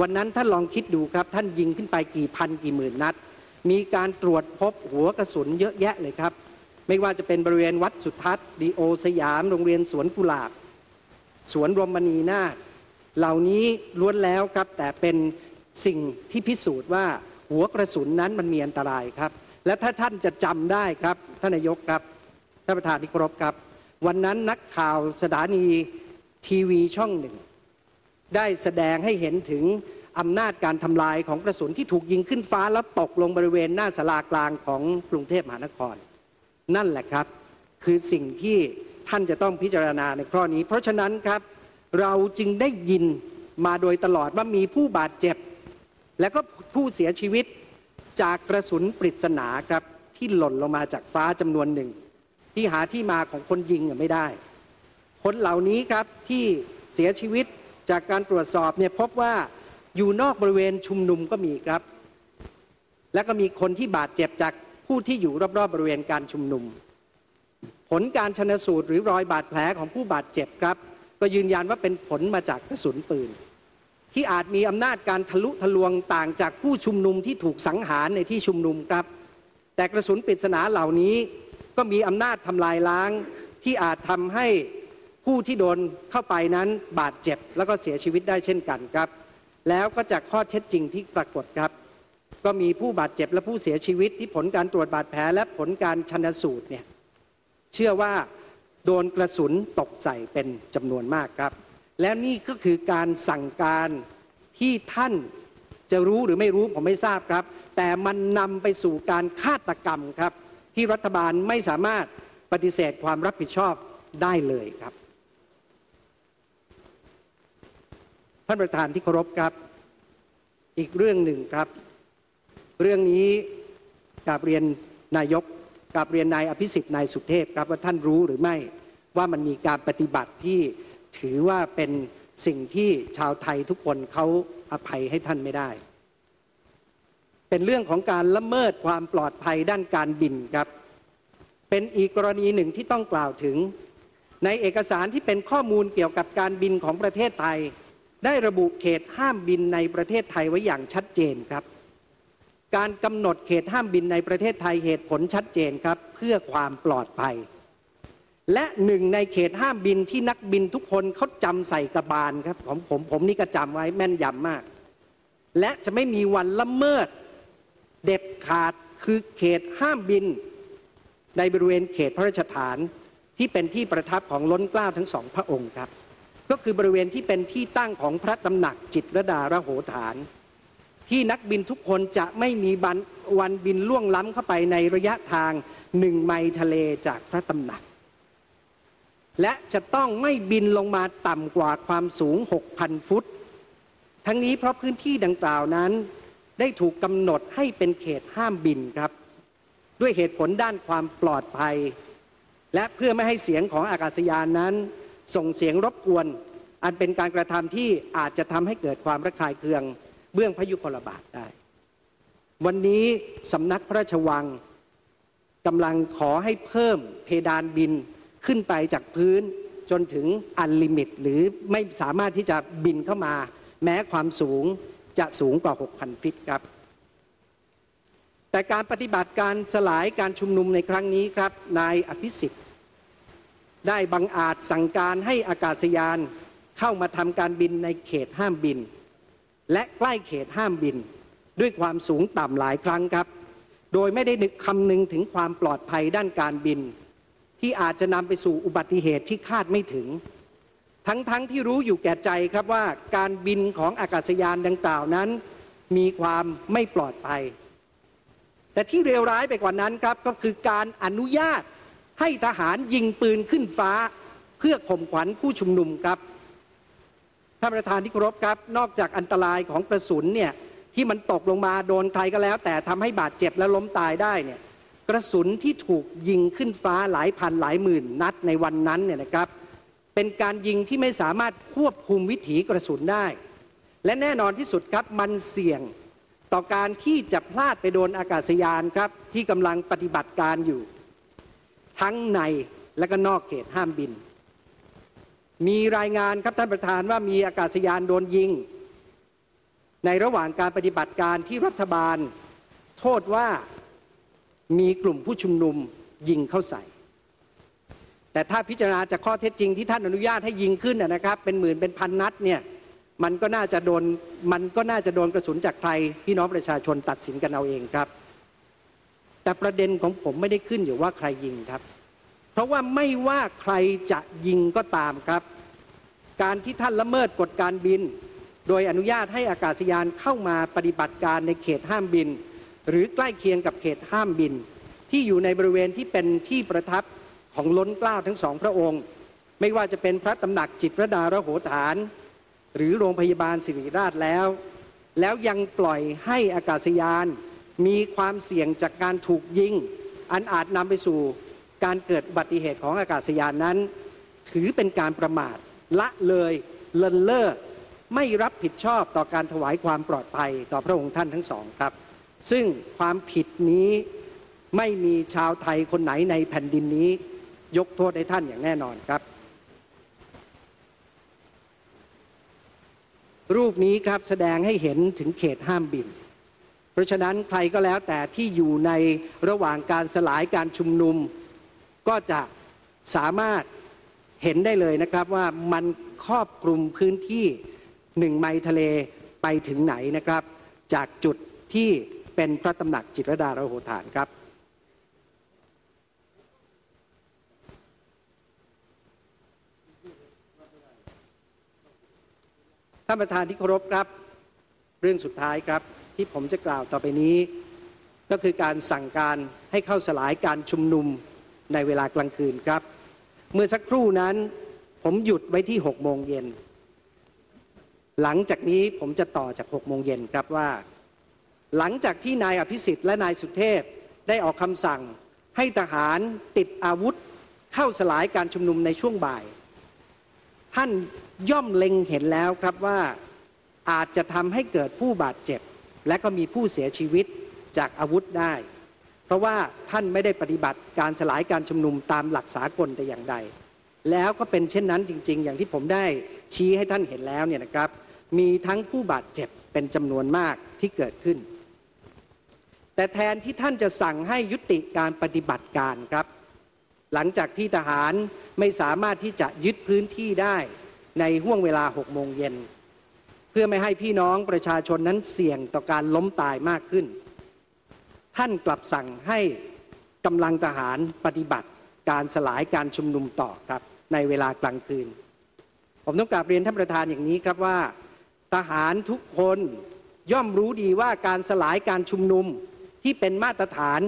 วันนั้นท่านลองคิดดูครับ ท่านยิงขึ้นไปกี่พันกี่หมื่นนัด มีการตรวจพบหัวกระสุนเยอะแยะเลยครับ ไม่ว่าจะเป็นบริเวณวัดสุทัศน์ดีโอสยาม โรงเรียนสวนกุหลาบ สวนรมณีนาเหล่านี้ล้วนแล้วครับ แต่เป็นสิ่งที่พิสูจน์ว่าหัวกระสุนนั้นมันมีอันตรายครับ และถ้าท่านจะจำได้ครับท่านนายกครับท่านประธานที่เคารพครับ วันนั้นนักข่าวสถานีทีวีช่องหนึ่ง ได้แสดงให้เห็นถึงอำนาจการทำลายของกระสุนที่ถูกยิงขึ้นฟ้าแล้วตกลงบริเวณหน้าสลากลางของกรุงเทพมหานคร นั่นแหละครับ คือสิ่งที่ท่านจะต้องพิจารณาในข้อนี้ เพราะฉะนั้นครับเราจึงได้ยินมาโดยตลอดว่ามีผู้บาดเจ็บ และก็ผู้เสียชีวิตจากกระสุนปริศนาครับที่หล่นลงมาจากฟ้าจำนวนหนึ่ง ที่หาที่มาของคนยิงไม่ได้ คนเหล่านี้ครับที่เสียชีวิต จากการตรวจสอบเนี่ยพบว่าอยู่นอกบริเวณชุมนุมก็มีครับ และก็มีคนที่บาดเจ็บจากผู้ที่อยู่รอบๆบบริเวณการชุมนุม ผลการชนสูตรหรือรอยบาดแผลของผู้บาดเจ็บครับ ก็ยืนยันว่าเป็นผลมาจากกระสุนปืน ที่อาจมีอำนาจการทะลุทะลวงต่างจากผู้ชุมนุมที่ถูกสังหารในที่ชุมนุมครับ แต่กระสุนปริศนาเหล่านี้ก็มีอำนาจทำลายล้างที่อาจทำให้ ผู้ที่โดนเข้าไปนั้นบาดเจ็บแล้วก็เสียชีวิตได้เช่นกันครับ แล้วก็จากข้อเท็จจริงที่ปรากฏครับ ก็มีผู้บาดเจ็บและผู้เสียชีวิตที่ผลการตรวจบาดแผลและผลการชันสูตรเนี่ยเชื่อว่าโดนกระสุนตกใส่เป็นจำนวนมากครับ แล้วนี่ก็คือการสั่งการที่ท่านจะรู้หรือไม่รู้ผมไม่ทราบครับ แต่มันนำไปสู่การฆาตกรรมครับ ที่รัฐบาลไม่สามารถปฏิเสธความรับผิดชอบได้เลยครับ ท่านประธานที่เคารพครับ อีกเรื่องหนึ่งครับ เรื่องนี้กราบเรียนนายกกราบเรียนนายอภิสิทธิ์นายสุเทพครับว่าท่านรู้หรือไม่ว่ามันมีการปฏิบัติที่ถือว่าเป็นสิ่งที่ชาวไทยทุกคนเขาอภัยให้ท่านไม่ได้ เป็นเรื่องของการละเมิดความปลอดภัยด้านการบินครับ เป็นอีกกรณีหนึ่งที่ต้องกล่าวถึง ในเอกสารที่เป็นข้อมูลเกี่ยวกับการบินของประเทศไทย ได้ระบุเขตห้ามบินในประเทศไทยไว้อย่างชัดเจนครับ การกำหนดเขตห้ามบินในประเทศไทยเหตุผลชัดเจนครับ เพื่อความปลอดภัย และหนึ่งในเขตห้ามบินที่นักบินทุกคนเขาจำใส่กระบาลครับผมผมผมนี่ก็จำไว้แม่นยำมาก และจะไม่มีวันละเมิด เด็ดขาดคือเขตห้ามบิน ในบริเวณเขตพระราชฐานที่เป็นที่ประทับของล้นเกล้าทั้งสองพระองค์ครับ ก็คือบริเวณที่เป็นที่ตั้งของพระตำหนักจิตรดาระโหฐาน ที่นักบินทุกคนจะไม่มีบันวันบินล่วงล้ำเข้าไปในระยะทางหนึ่งไมล์ทะเลจากพระตำหนัก และจะต้องไม่บินลงมาต่ำกว่าความสูง 6,000 ฟุต ทั้งนี้เพราะพื้นที่ดังกล่าวนั้น ได้ถูกกำหนดให้เป็นเขตห้ามบินครับ ด้วยเหตุผลด้านความปลอดภัย และเพื่อไม่ให้เสียงของอากาศยานนั้น ส่งเสียงรบกวน อันเป็นการกระทำที่อาจจะทำให้เกิดความระคายเคือง เบื้องพยุคลบาทได้ วันนี้สำนักพระราชวังกำลังขอให้เพิ่มเพดานบินขึ้นไปจากพื้นจนถึงอันลิมิต หรือไม่สามารถที่จะบินเข้ามา แม้ความสูงจะสูงกว่า 6,000 ฟิตครับ แต่การปฏิบัติการสลายการชุมนุมในครั้งนี้ครับ นายอภิสิทธิ์ ได้บังอาจสั่งการให้อากาศยานเข้ามาทำการบินในเขตห้ามบิน และใกล้เขตห้ามบิน ด้วยความสูงต่ำหลายครั้งครับ โดยไม่ได้นึกคำนึงถึงความปลอดภัยด้านการบิน ที่อาจจะนำไปสู่อุบัติเหตุที่คาดไม่ถึง ทั้งๆทที่รู้อยู่แก่ใจครับว่าการบินของอากาศยานดังกล่าวนั้น มีความไม่ปลอดภัย แต่ที่เลวร้ายไปกว่านั้นครับก็คือการอนุญาต ให้ทหารยิงปืนขึ้นฟ้า เพื่อข่มขวัญผู้ชุมนุมครับท่านประธานที่เคารพครับ นอกจากอันตรายของกระสุนเนี่ยที่มันตกลงมาโดนใครก็แล้ว แต่ทำให้บาดเจ็บและล้มตายได้เนี่ยกระสุนที่ถูกยิงขึ้นฟ้าหลายพันหลายหมื่นนัดในวันนั้นเนี่ยนะครับ เป็นการยิงที่ไม่สามารถควบคุมวิถีกระสุนได้ และแน่นอนที่สุดครับมันเสี่ยงต่อการที่จะพลาดไปโดนอากาศยานครับที่กำลังปฏิบัติการอยู่ ทั้งในและก็นอกเขตห้ามบิน มีรายงานครับท่านประธานว่ามีอากาศยานโดนยิง ในระหว่างการปฏิบัติการที่รัฐบาล โทษว่ามีกลุ่มผู้ชุมนุมยิงเข้าใส่ แต่ถ้าพิจารณาจากข้อเท็จจริงที่ท่านอนุญาตให้ยิงขึ้นนะครับ เป็นหมื่นเป็นพันนัดเนี่ยมันก็น่าจะโดนมันก็น่าจะโดนกระสุนจากใครพี่น้องประชาชนตัดสินกันเอาเองครับ แต่ประเด็นของผมไม่ได้ขึ้นอยู่ว่าใครยิงครับ เพราะว่าไม่ว่าใครจะยิงก็ตามครับ การที่ท่านละเมิดกฎการบิน โดยอนุญาตให้อากาศยานเข้ามาปฏิบัติการในเขตห้ามบิน หรือใกล้เคียงกับเขตห้ามบิน ที่อยู่ในบริเวณที่เป็นที่ประทับของล้นเกล้าทั้งสองพระองค์ ไม่ว่าจะเป็นพระตำหนักจิตรดาระโหฐาน หรือโรงพยาบาลศิริราชแล้ว แล้วยังปล่อยให้อากาศยาน มีความเสี่ยงจากการถูกยิง อันอาจนำไปสู่การเกิดอุบัติเหตุของอากาศยานนั้น ถือเป็นการประมาทละเลยเลินเล่อไม่รับผิดชอบต่อการถวายความปลอดภัยต่อพระองค์ท่านทั้งสองครับ ซึ่งความผิดนี้ไม่มีชาวไทยคนไหนในแผ่นดินนี้ ยกโทษให้ท่านอย่างแน่นอนครับ รูปนี้ครับแสดงให้เห็นถึงเขตห้ามบิน เพราะฉะนั้นใครก็แล้วแต่ที่อยู่ในระหว่างการสลายการชุมนุม ก็จะสามารถเห็นได้เลยนะครับว่ามันครอบคลุมพื้นที่หนึ่งไมล์ทะเลไปถึงไหนนะครับ จากจุดที่เป็นพระตำหนักจิตรดาระโหฐานครับท่านประธานที่เคารพครับ เรื่องสุดท้ายครับ ที่ผมจะกล่าวต่อไปนี้ ก็คือการสั่งการให้เข้าสลายการชุมนุมในเวลากลางคืนครับ เมื่อสักครู่นั้นผมหยุดไว้ที่6โมงเย็น หลังจากนี้ผมจะต่อจาก6โมงเย็นครับว่า หลังจากที่นายอภิสิทธิ์และนายสุเทพได้ออกคำสั่ง ให้ทหารติดอาวุธเข้าสลายการชุมนุมในช่วงบ่าย ท่านย่อมเล็งเห็นแล้วครับว่าอาจจะทำให้เกิดผู้บาดเจ็บ และก็มีผู้เสียชีวิตจากอาวุธได้ เพราะว่าท่านไม่ได้ปฏิบัติการสลายการชุมนุมตามหลักสากลแต่อย่างใด แล้วก็เป็นเช่นนั้นจริง ๆ อย่างที่ผมได้ชี้ให้ท่านเห็นแล้วเนี่ยนะครับ มีทั้งผู้บาดเจ็บเป็นจำนวนมากที่เกิดขึ้น แต่แทนที่ท่านจะสั่งให้ยุติการปฏิบัติการครับ หลังจากที่ทหารไม่สามารถที่จะยึดพื้นที่ได้ในห่วงเวลา6โมงเย็น เพื่อไม่ให้พี่น้องประชาชนนั้นเสี่ยงต่อการล้มตายมากขึ้น ท่านกลับสั่งให้กำลังทหารปฏิบัติการสลายการชุมนุมต่อครับในเวลากลางคืน ผมต้องกราบเรียนท่านประธานอย่างนี้ครับว่า ทหารทุกคนย่อมรู้ดีว่าการสลายการชุมนุมที่เป็นมาตรฐาน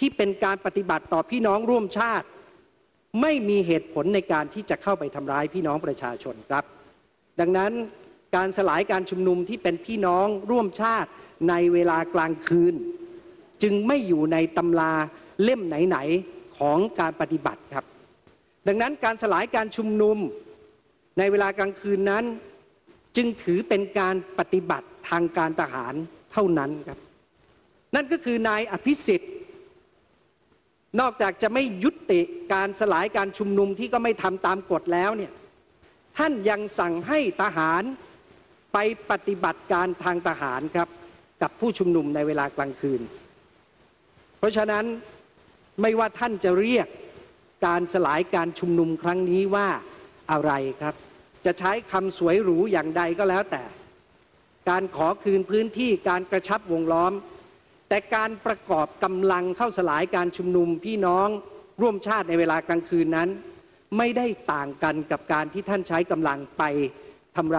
ที่เป็นการปฏิบัติต่อพี่น้องร่วมชาติ ไม่มีเหตุผลในการที่จะเข้าไปทำร้ายพี่น้องประชาชนครับ ดังนั้น การสลายการชุมนุมที่เป็นพี่น้องร่วมชาติในเวลากลางคืน จึงไม่อยู่ในตำราเล่มไหนๆของการปฏิบัติครับ ดังนั้นการสลายการชุมนุมในเวลากลางคืนนั้น จึงถือเป็นการปฏิบัติทางการทหารเท่านั้นครับ นั่นก็คือนายอภิสิทธิ์นอกจากจะไม่ยุติการสลายการชุมนุมที่ก็ไม่ทำตามกฎแล้วเนี่ยท่านยังสั่งให้ทหาร ไปปฏิบัติการทางทหารครับ กับผู้ชุมนุมในเวลากลางคืน เพราะฉะนั้นไม่ว่าท่านจะเรียกการสลายการชุมนุมครั้งนี้ว่าอะไรครับ จะใช้คำสวยหรูอย่างใดก็แล้วแต่ การขอคืนพื้นที่การกระชับวงล้อม แต่การประกอบกำลังเข้าสลายการชุมนุมพี่น้องร่วมชาติในเวลากลางคืนนั้น ไม่ได้ต่างกันกับการที่ท่านใช้กำลังไปทำร้าย